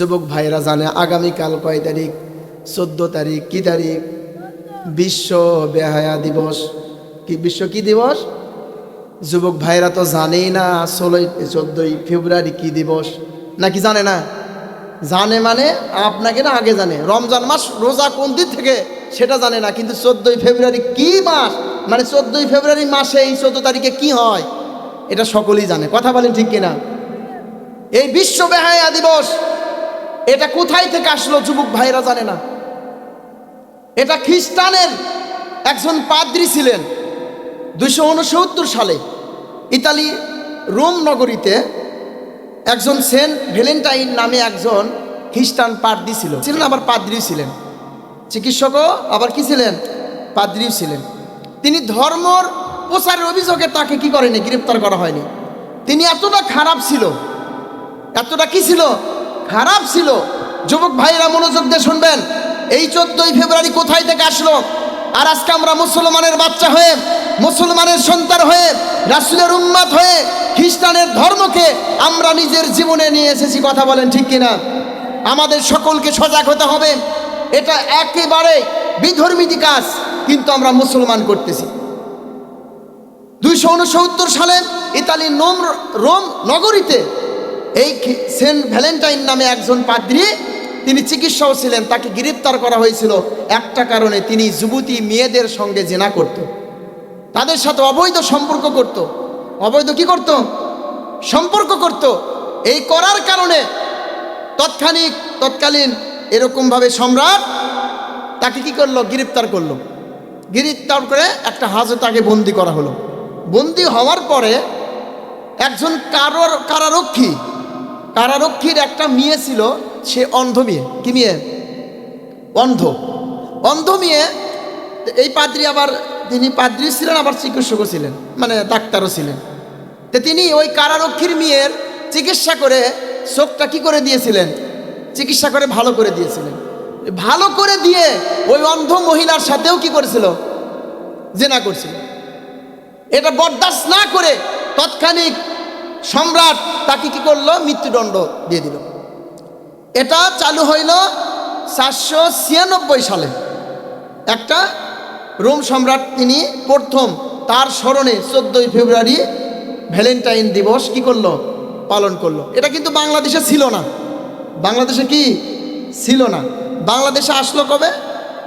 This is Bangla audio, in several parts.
যুবক ভাইরা জানে, আগামীকাল কয় তারিখ? চোদ্দ তারিখ, কি তারিখ? বিশ্ব বেহায়া দিবস। কি বিশ্ব কি দিবস? যুবক ভাইরা তো জানেই না, ষোলোই, চোদ্দই ফেব্রুয়ারি কি দিবস। নাকি জানে না? জানে মানে আপনাকে না আগে জানে। রমজান মাস রোজা কোন দিন থেকে? সেটা জানে না, কিন্তু চোদ্দই ফেব্রুয়ারি কি মাস? মানে চোদ্দই ফেব্রুয়ারি মাসে এই চোদ্দ তারিখে কি হয়? এটা সকলেই জানে। কথা বলেন ঠিক কিনা? এই বিশ্ব বেহায়া দিবস। এটা কোথায় থেকে আসলো যুবক ভাইরা জানে না। এটা খ্রিস্টানের একজন পাদ্রী ছিলেন দুশো উনসত্তর সালে ইতালি রোম নগরীতে একজন সেন্ট ভ্যালেন্টাইন নামে একজন খ্রিস্টান পাদ্রী ছিল। ছিলেন আবার পাদ্রী ছিলেন। চিকিৎসকও আবার কি ছিলেন? পাদ্রীও ছিলেন। তিনি ধর্মর প্রচারের অভিযোগে তাকে কি করেনি? গ্রেপ্তার করা হয়নি। তিনি এতটা খারাপ ছিল। এতটা কি ছিল? খারাপ ছিল। যুবক ভাইরা মনোযোগ দিয়ে শুনবেন। এই চোদ্দই ফেব্রুয়ারি কোথায় থেকে আসলো? আর আজকে আমরা মুসলমানের বাচ্চা হয়ে, মুসলমানের সন্তান হয়ে, রাসুলের উন্মাদ হয়ে, খ্রিস্টানের ধর্মকে আমরা নিজের জীবনে নিয়ে এসেছি, কথা বলেন ঠিক কিনা? আমাদের সকলকে সজাগ হতে হবে। এটা একেবারে বিধর্মীতি কাজ, কিন্তু আমরা মুসলমান করতেছি। দুইশো উনসত্তর সালে ইতালি নোম রোম নগরীতে এই সেন্ট ভ্যালেন্টাইন নামে একজন পাদ্রী, তিনি চিকিৎসাও ছিলেন, তাকে গ্রেপ্তার করা হয়েছিল। একটা কারণে তিনি যুবতী মেয়েদের সঙ্গে জেনা করত। তাদের সাথে অবৈধ সম্পর্ক করত। অবৈধ কি করত? সম্পর্ক করত। এই করার কারণে তৎক্ষণিক, তৎকালীন এরকমভাবে সম্রাট তাকে কি করল? গ্রেপ্তার করল। গ্রেপ্তার করে একটা হাজে তাকে বন্দি করা হলো। বন্দি হওয়ার পরে একজন কারোর কারারক্ষী কারারক্ষীর একটা মেয়ে ছিল, সে অন্ধ মেয়ে। কি মেয়ে? অন্ধ। অন্ধ মেয়ে, এই পাদ্রী আবার, তিনি পাদ্রী ছিলেন, আবার চিকিৎসকও ছিলেন মানে ডাক্তারও ছিলেন। তো তিনি ওই কারারক্ষীর মেয়ের চিকিৎসা করে চোখটা কি করে দিয়েছিলেন? চিকিৎসা করে ভালো করে দিয়েছিলেন। ভালো করে দিয়ে ওই অন্ধ মহিলার সাথেও কি করেছিল? জেনা করছিল। এটা বরদাস্ত না করে তৎক্ষণিক সম্রাট তাকে কি করল? মৃত্যুদণ্ড দিয়ে দিল। এটা চালু হইল চারশো ছিয়ানব্বই সালে। একটা রোম সম্রাট তিনি প্রথম তার স্মরণে চোদ্দোই ফেব্রুয়ারি ভ্যালেন্টাইন দিবস কি করল? পালন করল। এটা কিন্তু বাংলাদেশে ছিল না। বাংলাদেশে কি? ছিল না। বাংলাদেশে আসলো কবে?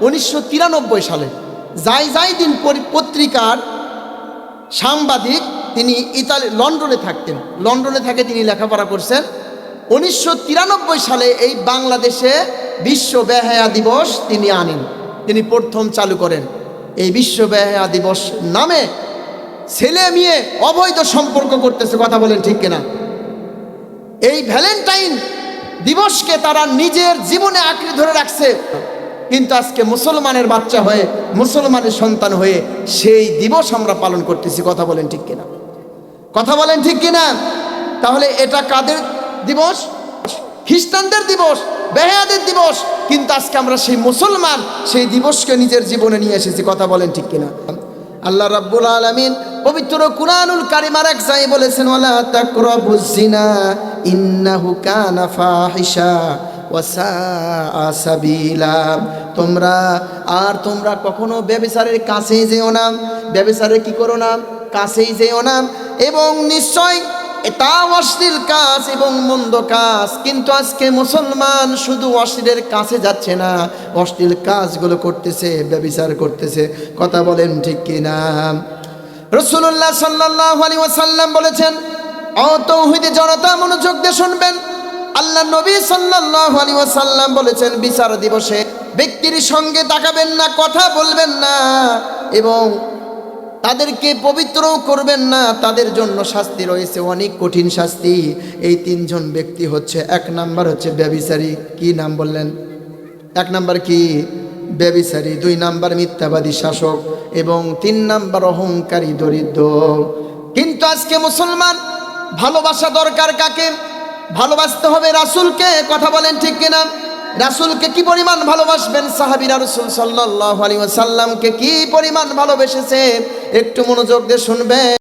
উনিশশো তিরানব্বই সালে। যাই যাই দিন পত্রিকার সাংবাদিক তিনি ইতালি, লন্ডনে থাকতেন। লন্ডনে থাকে তিনি লেখাপড়া করছেন। উনিশশো তিরানব্বই সালে এই বাংলাদেশে বিশ্ব বেহায়া দিবস তিনি আনেন। তিনি প্রথম চালু করেন। এই বিশ্ব বেহায়া দিবস নামে ছেলে মেয়ে অবৈধ সম্পর্ক করতেছে, কথা বলেন ঠিক কিনা। এই ভ্যালেন্টাইন দিবসকে তারা নিজের জীবনে আঁকড়ে ধরে রাখছে। কিন্তু আজকে মুসলমানের বাচ্চা হয়ে, মুসলমানের সন্তান হয়ে সেই দিবস আমরা পালন করতেছি, কথা বলেন ঠিক কিনা। কথা বলেন ঠিক কিনা? তাহলে এটা কাদের দিবস? খ্রিস্টানদের দিবস, বেহায়াদের দিবস। কিন্তু আজকে আমরা সেই মুসলমান, সেই দিবসকে নিজের জীবনে নিয়ে এসেছি, কথা বলেন ঠিক কিনা? আল্লাহ রাব্বুল আলামিন পবিত্র কুরআনুল কারিমার এক জায়গায় বলেছেন, ওয়ালা তাকরাবুজ জিনা ইন্নাহু কানা ফাহিশা তোমরা, আর তোমরা কখনো ব্যভিচারের কাছেই যেও না। ব্যভিচারে কি করো না? কাছেই যেও না। এবং নিশ্চয় এটা অশ্লীল কাজ এবং মন্দ কাজ, কিন্তু আজকে মুসলমান শুধু অশ্লীলের কাছে যাচ্ছে না, অশ্লীল কাজগুলো করতেছে, ব্যবিচার করতেছে, কথা বলেন ঠিক কিনা? রসুল্লাহ সাল্লাহ আলী ওয়াসাল্লাম বলেছেন, অতৌহিদি জনতা মনোযোগ দিয়ে শুনবেন। আল্লাহ নবী সাল্লাহ আলী ওয়াসাল্লাম বলেছেন, বিচার দিবসে ব্যক্তির সঙ্গে তাকাবেন না, কথা বলবেন না, এবং তাদেরকে পবিত্রও করবেন না, তাদের জন্য শাস্তি রয়েছে, অনেক কঠিন শাস্তি। এই তিনজন ব্যক্তি হচ্ছে, এক নাম্বার হচ্ছে ব্যবিচারী, কি নাম বললেন? এক নাম্বার কি? ব্যবিচারী, দুই নাম্বার মিথ্যাবাদী শাসক এবং তিন নাম্বার অহংকারী দরিদ্র। কিন্তু আজকে মুসলমান, ভালোবাসা দরকার কাকে? ভালোবাসতে হবে রাসুলকে, কথা বলেন ঠিক কিনা? রাসুলকে কি পরিমাণ ভালোবাসবেন? সাহাবিরা রসুল সাল্লাহ আলী সাল্লামকে কি পরিমাণ ভালোবেসেছে একটু মনোযোগ দিয়ে শুনবেন।